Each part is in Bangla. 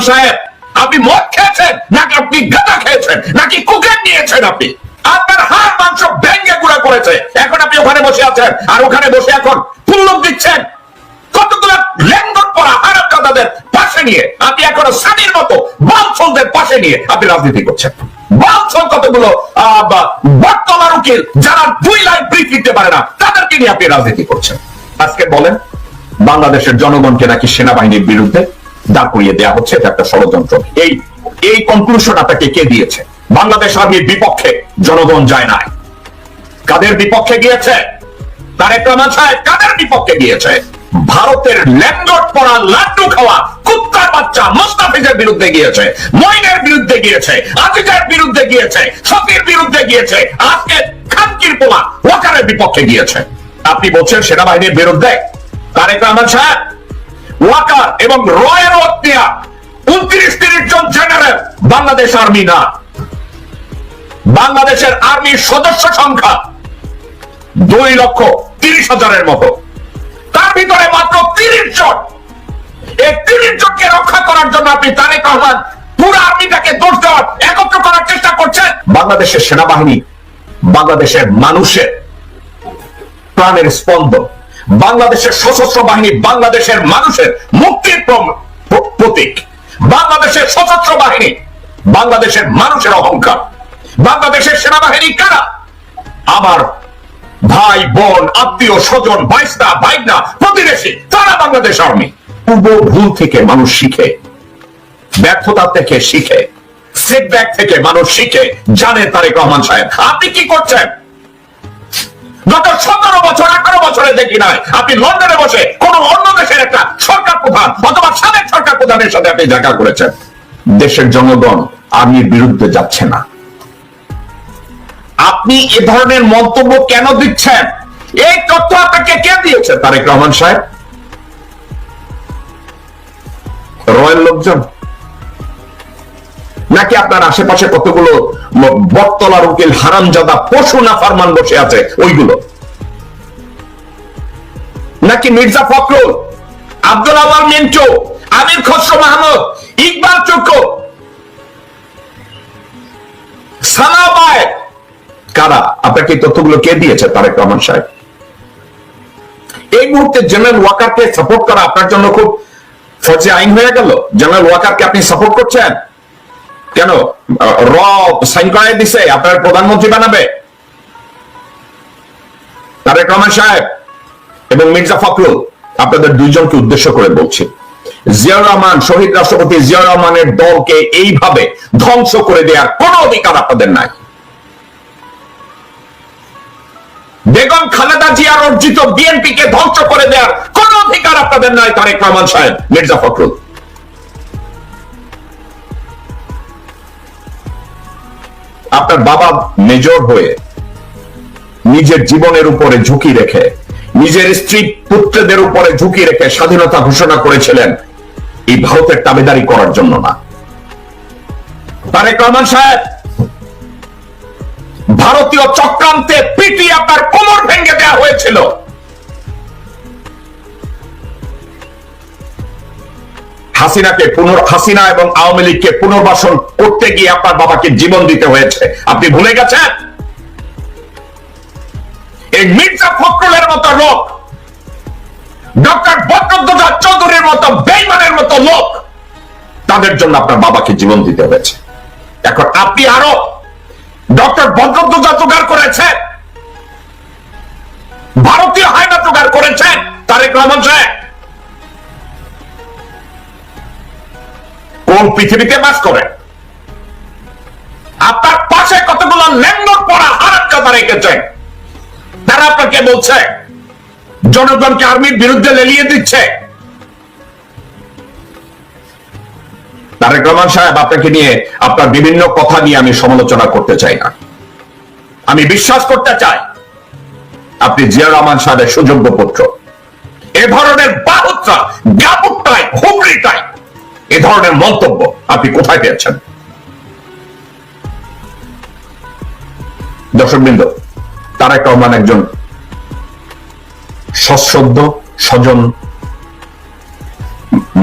সাহেব আপনি মদ খেয়েছেন? নাকি আপনি গাঁদা খেয়েছেন? নাকি নিয়েছেন আপনি? আপনার মাংস গুঁড়া করেছে। এখন আপনি ওখানে বসে আছেন আর ওখানে বসে এখন দিচ্ছেন। কতগুলো পরা হারাম দাদাদের পাশে নিয়ে আপনি এখনও মতো বালছলদের পাশে নিয়ে আপনি রাজনীতি করছেন। বালছল কতগুলো আহ, বা- বটতলার উকিল যারা দুই লাইন ব্রিফ দিতে পারে না তাদেরকে নিয়ে আপনি রাজনীতি করছেন। আজকে বলেন বাংলাদেশের জনগণকে নাকি সেনাবাহিনীর বিরুদ্ধে দাঁড় করিয়ে দেওয়া হচ্ছে, এটা একটা ষড়যন্ত্র। এই এই কনক্লুশন আপনাকে কে দিয়েছে? বাংলাদেশ আর্মির বিপক্ষে জনগণ যায় নাই। কাদের বিপক্ষে গিয়েছে? তারেক রহমান সাহেব কাদের বিপক্ষে গিয়েছে? ভারতের পড়া লাড্ডু খাওয়া কুত্তার বাচ্চা মোস্তাফিজের বিরুদ্ধে গিয়েছে, মইনের বিরুদ্ধে গিয়েছে, আজিজের বিরুদ্ধে গিয়েছে, শফির বিরুদ্ধে গিয়েছে, আজকে খানকির পোলা ওয়াকারের বিপক্ষে গিয়েছে। আপনি বলছেন সেনাবাহিনীর বিরুদ্ধে? তারেক রহমান সাহেব ওয়াকার এবং রয়ের হত্যা উনত্রিশ তিরিশ জন জেনারেল। বাংলাদেশ আর্মি না। বাংলাদেশের আর্মির সদস্য সংখ্যা দুই লক্ষ তিরিশ হাজারের মতো। তার ভিতরে মাত্র তিরিশ জন। এই তিরিশ জনকে রক্ষা করার জন্য আপনি তারেক রহমান পুরো আর্মিটাকে দোষ দেওয়ার, একত্র করার চেষ্টা করছেন। বাংলাদেশের সেনাবাহিনী, বাংলাদেশের মানুষের প্রাণের স্পন্দন। বাংলাদেশের সশস্ত্র বাহিনী বাংলাদেশের মানুষের মুক্তির প্রতীক। বাংলাদেশের সশস্ত্র বাহিনী, বাংলাদেশের মানুষের অহংকার। বাংলাদেশের সেনাবাহিনী কারা? আমার ভাই, বোন, আত্মীয়, স্বজন ভাইস্তা ভাইনা প্রতিবেশী, তারা বাংলাদেশ আর্মি। পূর্ব ভুল থেকে মানুষ শিখে, ব্যর্থতা থেকে শিখে সেটব্যাক থেকে মানুষ শিখে, জানে তারেক রহমান সাহেব, আপনি কি করছেন? গত সতেরো বছর, আঠারো বছরে দেখি আপনি লন্ডনে বসে কোন অন্য দেশের একটা সরকার প্রধান অথবা সাবেক সরকার প্রধানের সাথে আপনি দেখা করেছেন। দেশের জনগণ আর্মির বিরুদ্ধে যাচ্ছে না। আপনি এ ধরনের মন্তব্য কেন দিচ্ছেন? এই তথ্য আপনাকে কে দিয়েছে? তারেক রহমান সাহেব? রয়্যাল লোকজন? নাকি আপনার আশেপাশে কতগুলো বটতলার উকিল হারামজাদা পশু না ফারমান বসে আছে? ওইগুলো। নাকি মির্জা ফখরুল, আব্দুল আওয়াল মিন্টু, আমির খসরু মাহমুদ, ইকবাল চুকু সালাবায় কারা? আপনাকে তথ্যগুলো কে দিয়েছে? তারেক রহমান সাহেব। এই মুহূর্তে জেনারেল ওয়াকারকে সাপোর্ট করা আপনার জন্য খুব ফৌজে আইন হয়ে গেল। জেনারেল ওয়াকারকে আপনি সাপোর্ট করছেন? কেন? র সাইন করাই দিছে, আপনার প্রধানমন্ত্রী বানাবে। তারেক রহমান সাহেব এবং মির্জা ফখরুল, আপনাদের দুইজনকে উদ্দেশ্য করে বলছি। জিয়াউর রহমান, শহীদ রাষ্ট্রপতি জিয়াউর রহমানের দলকে এইভাবে ধ্বংস করে দেওয়ার কোনো অধিকার আপনাদের নাই। বেগম খালেদা জিয়ার অর্জিত বিএনপি কে ধ্বংস করে দেওয়ার কোন অধিকার আপনাদের নাই তারেক রহমান সাহেব, মির্জা ফখরুল। আপনার বাবা মেজর হয়ে নিজের জীবনের উপরে ঝুঁকি রেখে, নিজের স্ত্রী পুত্রদের উপরে ঝুঁকি রেখে স্বাধীনতা ঘোষণা করেছিলেন, এই ভারতের দাবিদারি করার জন্য না। তারেক রহমান সাহেব, ভারতীয় চক্রান্তে পিটি আপনার কোমর ভেঙে দেওয়া হয়েছিল। হাসিনাকে পুনর, হাসিনা এবং আওয়ামী লীগকে পুনর্বাসন করতে গিয়ে আপনার বাবাকে জীবন দিতে হয়েছে। আপনি ভুলে গেছেন? এই মির্জা ফখরুলের মতো লোক, ডক্টর চৌধুরীর মতো বেইমানের মতো লোক, তাদের জন্য আপনার বাবাকে জীবন দিতে হয়েছে। এখন আপনি আরও ডক্টর বদরুদ্দোজা জোগাড় করেছেন, ভারতীয় হায়না জোগাড় করেছেন, তারেক রহমান সাহেব পৃথিবীতে বাস করেন আপনার পাশে কতগুলো ল্যান্ডর পড়া হারাম রেখেছেন তারা আপনাকে বলছে, জনগণকে আর্মির বিরুদ্ধে লেলিয়ে দিচ্ছে। তারেক রহমান সাহেব, আপনাকে নিয়ে আপনার বিভিন্ন কথা নিয়ে আমি সমালোচনা করতে চাই না। আমি বিশ্বাস করতে চাই, আপনি জিয়া রহমান সাহেবের সুযোগ্য পুত্র। এ ধরনের বাহুত্রা গাপুটাই হুমরিটাই এ ধরনের মন্তব্য আপনি কোথায় পেয়েছেন? দর্শকবৃন্দ তারেক রহমান একজন সশ্রদ্ধ স্বজন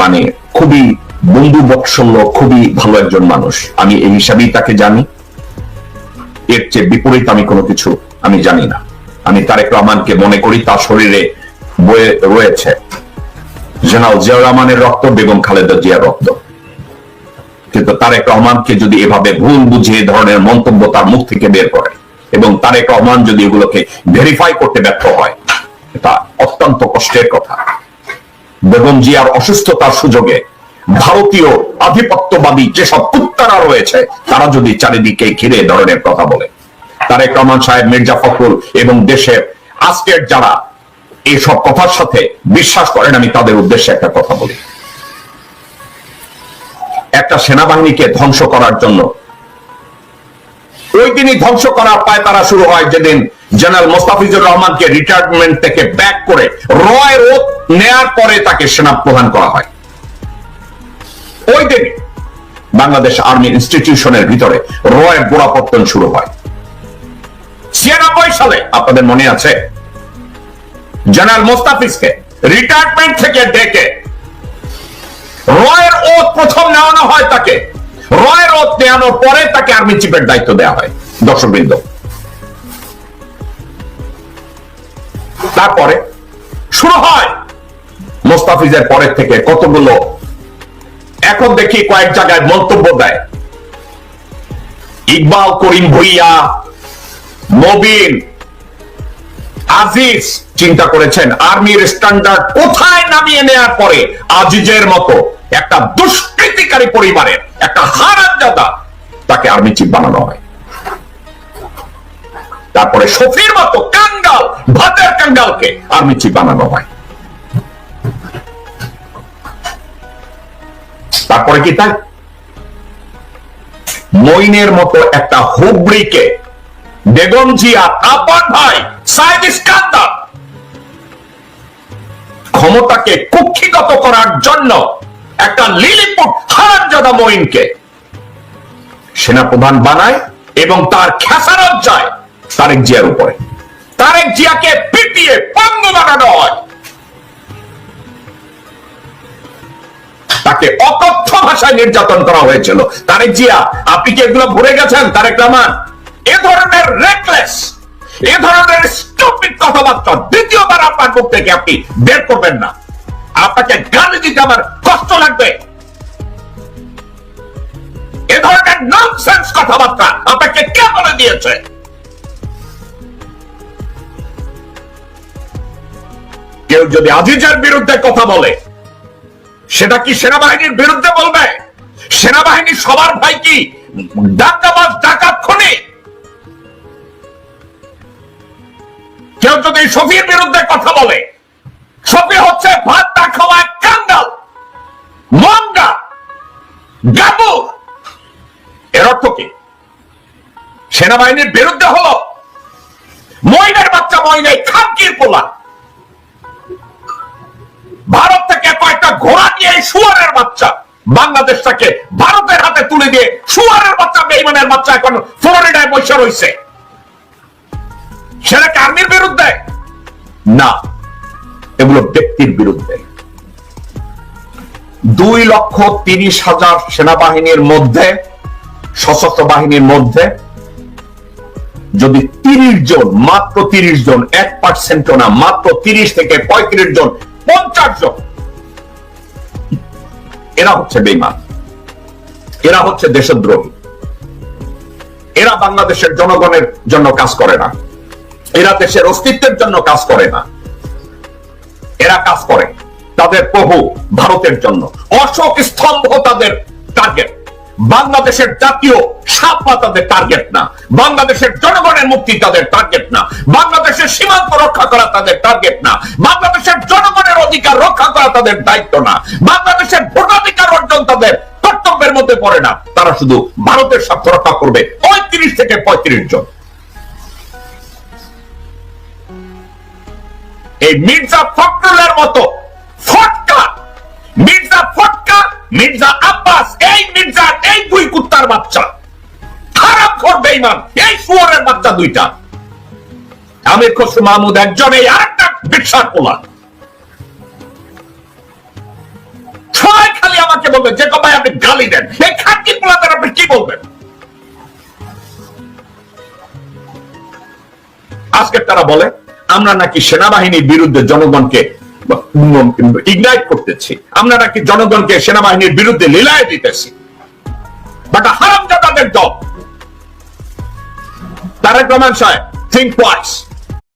মানে খুবই বন্ধু বৎসল্য খুবই ভালো একজন মানুষ। আমি এই হিসাবেই তাকে জানি। এর চেয়ে বিপরীত আমি কোনো কিছু আমি জানি না। আমি তারেক রহমানকে মনে করি, তার শরীরে বয়ে রয়েছে। জেনারেল জিয়াউর রহমানের রক্ত, বেগম খালেদা জিয়ার রক্ত। কিন্তু তারেক রহমানকে যদি এভাবে ভুল বুঝিয়ে এ ধরনের মন্তব্য তার মুখ থেকে বের করে এবং তারেক রহমান যদি এগুলোকে ভেরিফাই করতে ব্যর্থ হয়, এটা অত্যন্ত কষ্টের কথা। বেগম জিয়ার অসুস্থতার সুযোগে ভারতীয় আধিপত্যবাদী যেসব কুত্তারা রয়েছে, তারা যদি চারিদিকে ঘিরে ধরনের কথা বলে। তারেক রহমান সাহেব, মির্জা ফখরুল এবং দেশের আজকের যারা এইসব কথার সাথে বিশ্বাস করেন, আমি তাদের উদ্দেশ্যে একটা কথা বলি। একটা সেনাবাহিনীকে ধ্বংস করার জন্য। ওই দিনই ধ্বংস করার পায় তারা শুরু হয় যেদিন জেনারেল মোস্তাফিজুর রহমানকে রিটায়ারমেন্ট থেকে ব্যাক করে রয় ওত নেয়ার পরে তাকে সেনা প্রদান করা হয়। ওই দিন বাংলাদেশ আর্মি ইনস্টিটিউশনের ভিতরে রয়ের গোড়াপত্তন শুরু হয়। ছিয়ানব্বই সালে, আপনাদের মনে আছে? জেনারেল মোস্তাফিজকে রিটায়ারমেন্ট থেকে ডেকে রয়ের ওত প্রথম নেওয়ানো হয় তাকে। রয়ের ওত নেওয়ানোর পরে তাকে আর্মি চিফের দায়িত্ব দেওয়া হয়, দর্শকবৃন্দ। তারপরে শুরু হয় মোস্তাফিজের পরের থেকে কতগুলো? এখন দেখি কয়েক জায়গায় মন্তব্য দেয়। ইকবাল করিম ভুইয়া মবিন আজিজ চিন্তা করেছেন, আর্মির স্ট্যান্ডার্ড কোথায় নামিয়ে নেওয়ার পরে আজিজের মতো একটা দুষ্কৃতিকারী পরিবারের, একটা হারামজাদা তাকে আর্মি চিফ বানানো হয়। তারপরে শফির মতো কাঙ্গাল, ভাতের কাঙ্গালকে আর্মি চিফ বানানো হয়। তারপরে কি তাই? মইনের মতো একটা হুবড়িকে বেগম জিয়ার আপন ভাই, সাইদ ইস্কান্দার ক্ষমতাকে কুক্ষিগত করার জন্য একটা লিলিপুট হারামজাদা মইনকে সেনাপ্রধান বানায় এবং তার খেসারত যায় তারেক জিয়ার উপরে। তারেক জিয়াকে পিটিয়ে পঙ্গ বানানো হয়। তাকে অকথ্য ভাষায় নির্যাতন করা হয়েছিল। তারেক জিয়া, আপনি কি এগুলো ভুলে গেছেন? তারেক রহমান, এ ধরনের রেকলেস এ ধরনের স্টুপিড কথাবার্তা দ্বিতীয়বার আপনার মুখ থেকে আপনি বের করবেন না। আপনাকে গান দিতে আমার কষ্ট লাগবে। এ ধরনের ননসেন্স কথাবার্তা আপনাকে কে বলে দিয়েছে? কেউ যদি আজিজের বিরুদ্ধে কথা বলে, সেটা কি সেনাবাহিনীর বিরুদ্ধে বলবে? সেনাবাহিনী সবার ভাই কি? ডাকাবাজ, ডাকাত কেউ যদি শফির বিরুদ্ধে কথা বলে, শফি হচ্ছে ভাত না খাওয়া কাঙ্গাল মঙ্গা গাবু এর অর্থ কি? সেনাবাহিনীর বিরুদ্ধে হলো ময়নের বাচ্চা ময়নাই খামকির পোলা। ভারত থেকে কয়েকটা ঘোড়া নিয়ে এই শুয়ারের বাচ্চা, বাংলাদেশটাকে ভারতের হাতে তুলে দিয়ে শুয়ারের বাচ্চা, বেইমানের বাচ্চা এখন ফ্লোরিডায় বসে রয়েছে। সেটা কি আর্মির বিরুদ্ধে? না, এগুলো ব্যক্তির বিরুদ্ধে। দুই লক্ষ তিরিশ হাজার সেনাবাহিনীর মধ্যে, সশস্ত্র বাহিনীর মধ্যে, যদি তিরিশ জন, মাত্র তিরিশ জন, এক পার্সেন্টও না, মাত্র তিরিশ থেকে পঁয়ত্রিশ জন, পঞ্চাশ জন, এরা হচ্ছে বেইমান এরা হচ্ছে দেশদ্রোহী। এরা বাংলাদেশের জনগণের জন্য কাজ করে না। এরা দেশের অস্তিত্বের জন্য কাজ করে না। এরা কাজ করে তাদের প্রভু ভারতের জন্য। অশোক স্তম্ভ তাদের টার্গেট বাংলাদেশের জাতীয় সাপা তাদের টার্গেট না। বাংলাদেশের জনগণের মুক্তি তাদের টার্গেট না। বাংলাদেশের সীমান্ত রক্ষা করা তাদের টার্গেট না। বাংলাদেশের জনগণের অধিকার রক্ষা করা তাদের দায়িত্ব না। বাংলাদেশের ভোটাধিকার অর্জন তাদের কর্তব্যের মধ্যে পড়ে না। তারা শুধু ভারতের স্বার্থ রক্ষা করবে। পঁয়ত্রিশ থেকে পঁয়ত্রিশ জন। এই মির্জা ফখরুলের মতো ফটকা। মির্জা ফটকা, মির্জা আব্বাস, এই মির্জা এই দুই কুত্তার বাচ্চা। খারাপ করবে ইমান এই সুয়ারের বাচ্চা দুইটা। আমির খসরু মাহমুদ একজন, এই আরেকটা বিশ্বাস পোলা ছয় পার্সোনালি আমাকে বলবেন যে ভাই, আপনি গালি দেন। এই খানকি পোলাদের আপনি কি বলবেন? আজকে তারা বলে আমরা নাকি সেনাবাহিনীর বিরুদ্ধে জনগণকে ইগনাইট করতেছি। আমরা নাকি জনগণকে সেনাবাহিনীর বিরুদ্ধে লীলায় দিতেছি। বাট হারামজাদাদের দল, তারেক রহমান সাহেব থিঙ্ক টুয়াইস